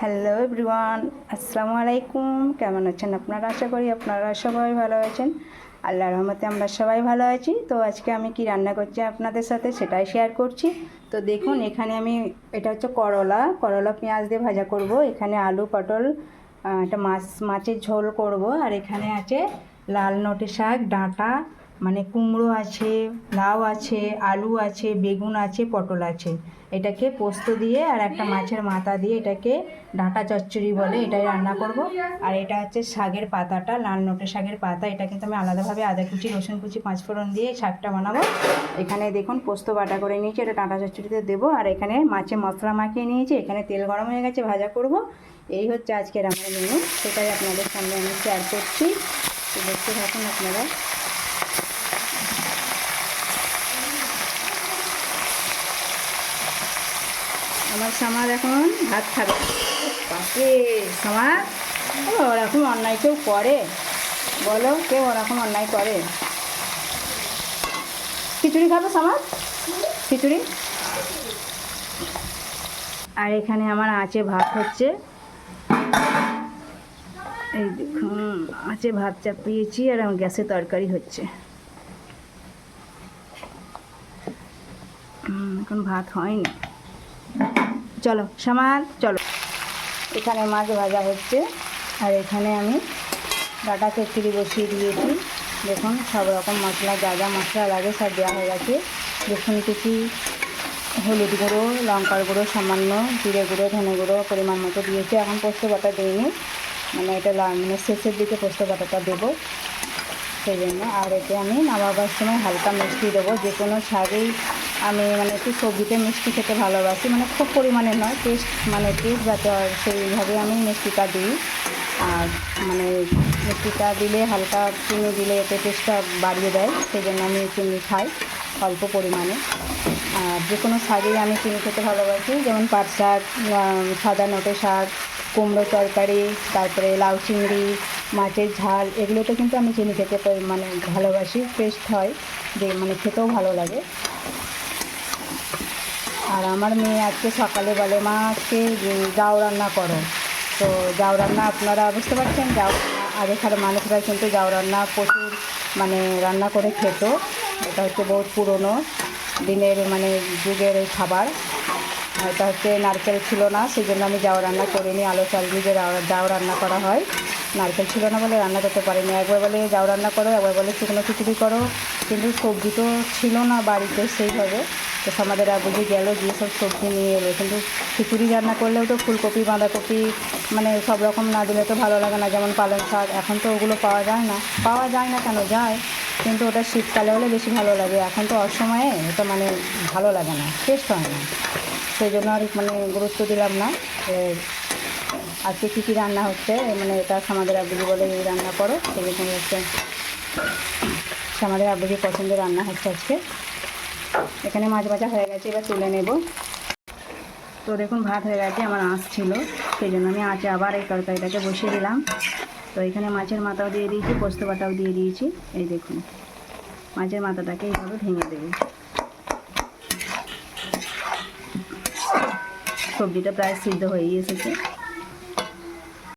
Hello everyone আসসালামু আলাইকুম কেমন আছেন আপনারা? আশা করি আপনারা সবাই ভালো আছেন। আল্লাহর রহমতে আমরা সবাই ভালো আছি। তো আজকে আমি কি রান্না করছি আপনাদের সাথে সেটাই শেয়ার করছি। তো দেখুন, এখানে আমি, এটা হচ্ছে করলা। করলা পেঁয়াজ দিয়ে ভাজা করব। এখানে আলু, পটল একটা মাছ, মাছের ঝোল করব। আর এখানে আছে লাল নটে শাক, ডাঁটা মানে কুমড়ো আছে, লাউ আছে, আলু আছে, বেগুন আছে, পটল আছে। এটাকে পোস্ত দিয়ে আর একটা মাছের মাথা দিয়ে এটাকে ডাঁটা চচ্চড়ি বলে এটাই রান্না করব। আর এটা হচ্ছে শাকের পাতাটা, লাল নোটে শাকের পাতা। এটা কিন্তু আমি আলাদাভাবে আদা কুচি, রসুন কুচি, পাঁচফোড়ন দিয়ে শাকটা বানাবো। এখানে দেখুন পোস্ত বাটা করে নিয়েছি, এটা ডাঁটা চচ্চড়িতে দেবো। আর এখানে মাছে মশলা মাখিয়ে নিয়েছি, এখানে তেল গরম হয়ে গেছে, ভাজা করব। এই হচ্ছে আজকের আমার মেনু, সেটাই আপনাদের সামনে আমি শেয়ার করছি। দেখতে থাকুন আপনারা। আমার সামার এখন ভাত খাবে। বাপরে ওরকম অন্যায় কেউ করে? বলো, কেউ ওরকম অন্যায় করে? খিচুড়ি খাবে সামার? খিচুড়ি? আর এখানে আমার আঁচে ভাত হচ্ছে। এই দেখুন, আঁচে ভাত চাপিয়েছি আর আমার গ্যাসে তরকারি হচ্ছে। এখন ভাত হয়নি। চলো সামার চলো। এখানে মাছ ভাজা হচ্ছে, আর এখানে আমি ডাটা চচ্চড়ি বসিয়ে দিয়েছি। দেখুন, সব রকম মশলা, যা যা মশলা লাগে সব দেওয়া হয়ে গেছে। দেখুন কিছু হলুদ গুঁড়ো, লঙ্কার গুঁড়ো সামান্য, জিরে গুঁড়ো, ধনে গুঁড়ো পরিমাণ মতো দিয়েছি। এখন পোস্ত বাটা দিইনি মানে এটা মানে শেষের দিকে পোস্ত বাটাটা দেবো। সেই জন্য। আর এতে আমি নামাবার সময় হালকা মিষ্টি দেবো। যে কোনো শাকেই আমি মানে একটু সবজিতে মিষ্টি খেতে ভালোবাসি। মানে খুব পরিমাণে নয় টেস্ট মানে টেস্ট যাতে সেইভাবে আমি মিষ্টিটা দিই। আর মানে মিষ্টিটা দিলে হালকা চিনি দিলে এতে টেস্টটা বাড়িয়ে দেয় সেই জন্য আমি চিনি খাই অল্প পরিমাণে। আর যে কোনো শাকেই আমি চিনি খেতে ভালোবাসি, যেমন পাট শাক সাদা নোটে শাক, কুমড়ো তরকারি, তারপরে লাউ চিংড়ি, মাছের ঝাল, এগুলোতে কিন্তু আমি চিনি খেতে মানে ভালোবাসি টেস্ট হয়, যে মানে খেতেও ভালো লাগে। আর আমার মেয়ে আজকে সকালে বলে, মা, আজকে জাউ রান্না করো। তো জাউ রান্না, আপনারা বুঝতে পারছেন রান্না। আগেকার মানুষরা কিন্তু জাউ রান্না প্রচুর মানে রান্না করে খেত। এটা হচ্ছে বহুত পুরনো দিনের মানে যুগের এই খাবার। এটা হচ্ছে নারকেল ছিল না সেই জন্য আমি জাউ রান্না করিনি, আলো চাল দিয়ে যে রাও- জাউ রান্না করা হয়। নারকেল ছিল না বলে রান্না করতে পারিনি। একবার বলে, যাও রান্না করো, একবার বলে, শুকনো খিচুড়ি করো। কিন্তু সবজি তো ছিল না বাড়িতে সেইভাবে। তো আমাদের বুঝে গেল গিয়ে সব সবজি নিয়ে এলো। কিন্তু খিচুড়ি রান্না করলেও তো ফুলকপি, বাঁধাকপি মানে সব রকম না দিলে তো ভালো লাগে না, যেমন পালং শাক। এখন তো ওগুলো পাওয়া যায় না। পাওয়া যায় না কেন? যায়। কিন্তু ওটা শীতকালে হলে বেশি ভালো লাগে। এখন তো অসময়ে ওটা মানে ভালো লাগে না টেস্ট হয় না। সেই জন্য আর মানে গুরুত্ব দিলাম না আজকে কী কী রান্না হচ্ছে মানে এটা আমাদের আব্বুজি বলে এই রান্না করো। সেরকম হচ্ছে আমাদের আব্বুজি পছন্দের রান্না হচ্ছে আজকে। এখানে মাছ ভাজা হয়ে গেছে, এবার তুলে নেব। তো দেখুন, ভাত হয়ে গেছে, আমার আঁচ ছিল। সেই জন্য আমি আঁচে আবার এই তরকারিটাকে বসিয়ে দিলাম। তো এখানে মাছের মাথাও দিয়ে দিয়েছি, পোস্ত বাটাও দিয়ে দিয়েছি। এই দেখুন, মাছের মাথাটাকে এইভাবে ভেঙে দেবো। সবজিটা প্রায় সিদ্ধ হয়েই এসেছে।